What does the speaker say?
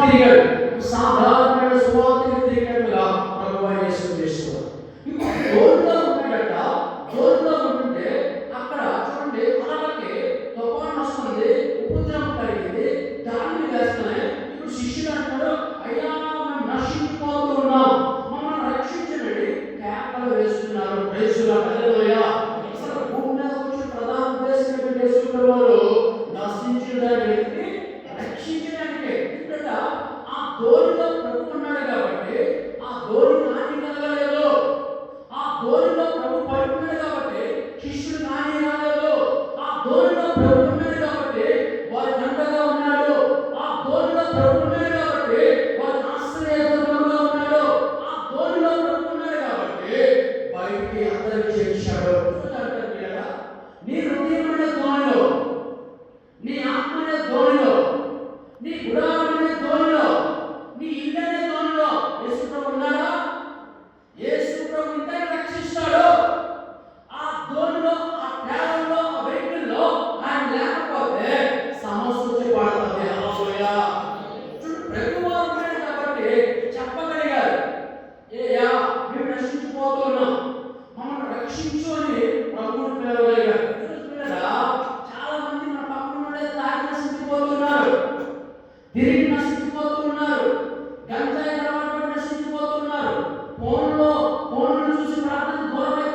తిరిగాడు సాధారణమైన సువార్తకి తిరిగినట్లుగా ప్రభు యేసు క్రీస్తు ఇప్పుడు ఉంటుంటే అక్కడ చూడండి అలలకి తుఫాన్ వస్తుంది ఉపద్రవం కలిగింది దాడిని వేస్తున్నాయి ఇప్పుడు శిష్యుడు అంటాడు అయ్యా మనం నశించిపోతూ ఉన్నాం. మమ్మల్ని రక్షించండి. కేకలు వేస్తున్నారు. ప్రైజులా హల్లెలూయా. అసలు భూమి మీద వచ్చిన ప్రధాన ఉద్దేశం ఏంటంటే నశించడానికి నీ ఆత్మ అనే దోణిలో నీ గుడారం అనే దోణిలో నీ ఇల్లు అనే దోణిలో యేసు ప్రభు ఉన్నాడా? యేసు ప్రభు ఇంతని రక్షిస్తాడు? ఆ దోణిలో ఆ ట్రావెల్లో ఆ వెహికల్లో ఆయన లేకపోతే సమస్య వచ్చి పడుతుంది వారు ఉన్నాడు కాబట్టి చెప్పగలిగారు. ఏయా మేము నశించిపోతున్నాం. మమ్మల్ని రక్షించు అని తిరిగి నశించిపోతున్నారు గంజాయి అలవాటు నశించిపోతున్నారు ఫోన్లో ఫోన్లు చూసి ప్రార్థన దూరం